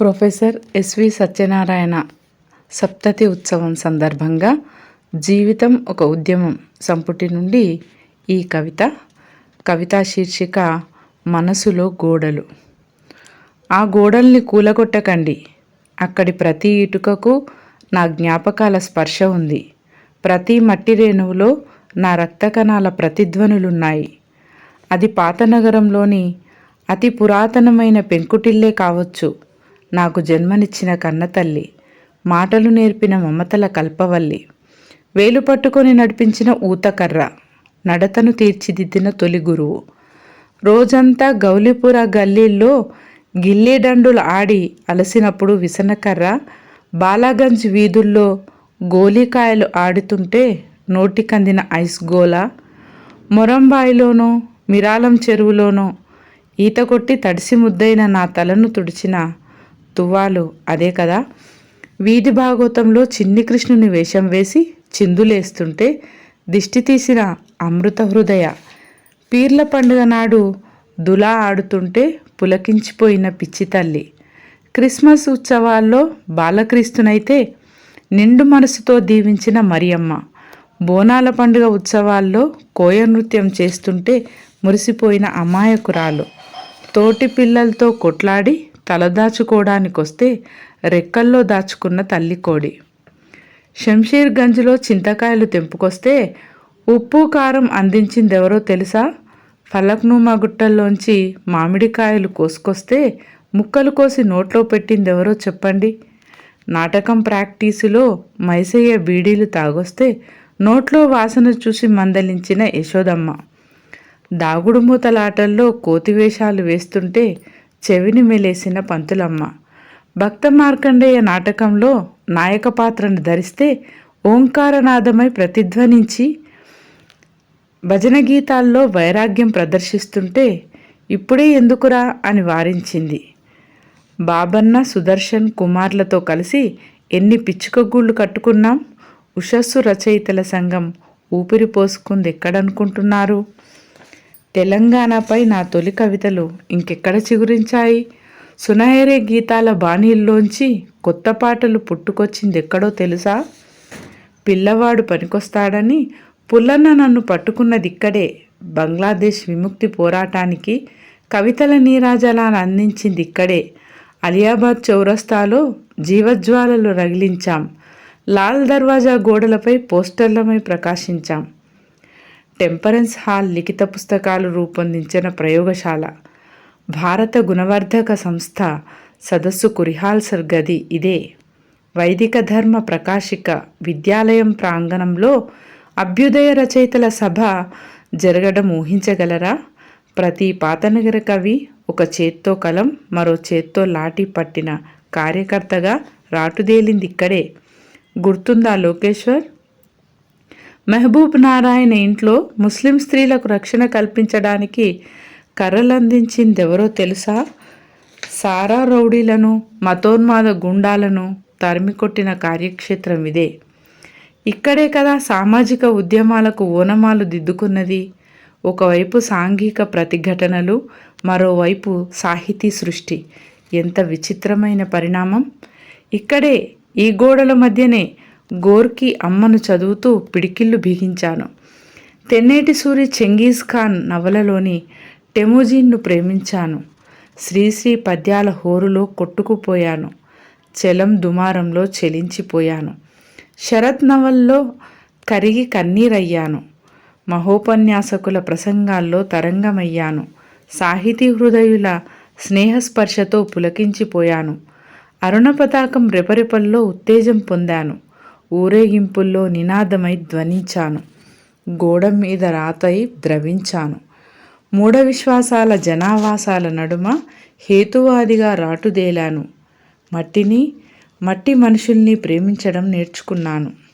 Professor SV Satyanarayana సప్తతి ఉత్సవం సందర్భంగా జీవితం ఒక ఉద్యమం సంపుటి నుండి ఈ కవిత కవితా శీర్షిక మనసులో గోడలు. ఆ గోడల్ని కూలగొట్టకండి. అక్కడి ప్రతి ఇటుకకు నా జ్ఞాపకాల స్పర్శ ఉంది. ప్రతి మట్టి రేణువులో నా రక్త కణాల ప్రతిధ్వనులున్నాయి. అది పాత నగరంలోని అతి పురాతనమైన పెంకుటిల్లే కావచ్చు. నాకు జన్మనిచ్చిన కన్నతల్లి మాటలు నేర్పిన మమతల కల్పవల్లి వేలు పట్టుకొని నడిపించిన ఊతకర్ర నడతను తీర్చిదిద్దిన తొలి గురువు. రోజంతా గౌలిపుర గల్లీల్లో గిల్లీడండులు ఆడి అలసినప్పుడు విసనకర్ర బాలాగంజ్ వీధుల్లో గోలీకాయలు ఆడుతుంటే నోటికందిన ఐస్ గోలా మొరంబాయిలోనో మిరాలం చెరువులోనో ఈత కొట్టి తడిసి ముద్దైన నా తలను తుడిచిన తువ్వాలు. అదే కదా? వీధి భాగవతంలో చిన్ని కృష్ణుని వేషం వేసి చిందులేస్తుంటే దిష్టి తీసిన అమృత హృదయ. పీర్ల పండుగ నాడు దులా ఆడుతుంటే పులకించిపోయిన పిచ్చి తల్లి. క్రిస్మస్ ఉత్సవాల్లో బాలక్రీస్తునైతే నిండు మనసుతో దీవించిన మరియమ్మ. బోనాల పండుగ ఉత్సవాల్లో కోయ నృత్యం చేస్తుంటే మురిసిపోయిన అమాయకురాలు. తోటి పిల్లలతో కొట్లాడి తలదాచుకోవడానికొస్తే రెక్కల్లో దాచుకున్న తల్లి కోడి. షంషీర్ గంజ్లో చింతకాయలు తెంపుకొస్తే ఉప్పు కారం అందించిందెవరో తెలుసా? ఫలక్నుమా గుట్టల్లోంచి మామిడికాయలు కోసుకొస్తే ముక్కలు కోసి నోట్లో పెట్టిందెవరో చెప్పండి. నాటకం ప్రాక్టీసులో మైసయ్య బీడీలు తాగొస్తే నోట్లో వాసన చూసి మందలించిన యశోదమ్మ. దాగుడుమూతలాటల్లో కోతివేషాలు వేస్తుంటే చెవిని మెలేసిన పంతులమ్మ. భక్త మార్కండేయ నాటకంలో నాయక పాత్రను ధరిస్తే ఓంకారనాదమై ప్రతిధ్వనించి భజన గీతాల్లో వైరాగ్యం ప్రదర్శిస్తుంటే ఇప్పుడే ఎందుకురా అని వారించింది. బాబన్న సుదర్శన్ కుమార్లతో కలిసి ఎన్ని పిచ్చుక గూళ్ళు కట్టుకున్నాం? ఉషస్సు రచయితల సంఘం ఊపిరి పోసుకుంది ఎక్కడనుకుంటున్నారు తెలంగాణపై నా తొలి కవితలు ఇంకెక్కడ చిగురించాయి? సునహేరే గీతాల బాణీల్లోంచి కొత్త పాటలు పుట్టుకొచ్చింది ఎక్కడో తెలుసా? పిల్లవాడు పనికొస్తాడని పుల్లన్న నన్ను పట్టుకున్నది ఇక్కడే బంగ్లాదేశ్ విముక్తి పోరాటానికి కవితల నీరాజలాన్ని అందించింది ఇక్కడే అలియాబాద్ చౌరస్తాలో జీవజ్వాలలు రగిలించాం. లాల్ దర్వాజా గోడలపై పోస్టర్లమై ప్రకాశించాం. టెంపరెన్స్ హాల్ లిఖిత పుస్తకాలు రూపొందించిన ప్రయోగశాల. భారత గుణవర్ధక సంస్థ సదస్సు కురిహాల్సర్ గది ఇదే. వైదిక ధర్మ ప్రకాశిక విద్యాలయం ప్రాంగణంలో అభ్యుదయ రచయితల సభ జరగడం ఊహించగలరా? ప్రతి పాతనగర కవి ఒక చేత్తో కలం మరో చేత్తో లాఠీ పట్టిన కార్యకర్తగా రాటుదేలింది ఇక్కడే. గుర్తుందా లోకేశ్వర్? మహబూబ్ నారాయణ ఇంట్లో ముస్లిం స్త్రీలకు రక్షణ కల్పించడానికి కర్రలందించిందెవరో తెలుసా? సారా రౌడీలను మతోన్మాద గుండాలను తరిమికొట్టిన కార్యక్షేత్రం ఇదే. ఇక్కడే కదా సామాజిక ఉద్యమాలకు ఓనమాలు దిద్దుకున్నది. ఒకవైపు సాంఘిక ప్రతిఘటనలు మరోవైపు సాహితీ సృష్టి. ఎంత విచిత్రమైన పరిణామం! ఇక్కడే ఈ గోడల మధ్యనే గోర్కి అమ్మను చదువుతూ పిడికిళ్ళు బిగించాను. తెన్నేటి సూరి చెంగీజ్ ఖాన్ నవలలోని టెమోజీన్ను ప్రేమించాను. శ్రీశ్రీ పద్యాల హోరులో కొట్టుకుపోయాను. చలం దుమారంలో చెలించిపోయాను. శరత్ నవల్లో కరిగి కన్నీరయ్యాను. మహోపన్యాసకుల ప్రసంగాల్లో తరంగమయ్యాను. సాహితీ హృదయుల స్నేహస్పర్శతో పులకించిపోయాను. అరుణ పతాకం రెపరెపల్లో ఉత్తేజం పొందాను. ఊరేగింపుల్లో నినాదమై ధ్వనించాను. గోడ మీద రాతై ద్రవించాను. మూఢ విశ్వాసాల జనావాసాల నడుమ హేతువాదిగా రాటుదేలాను. మట్టిని మట్టి మనుషుల్ని ప్రేమించడం నేర్చుకున్నాను.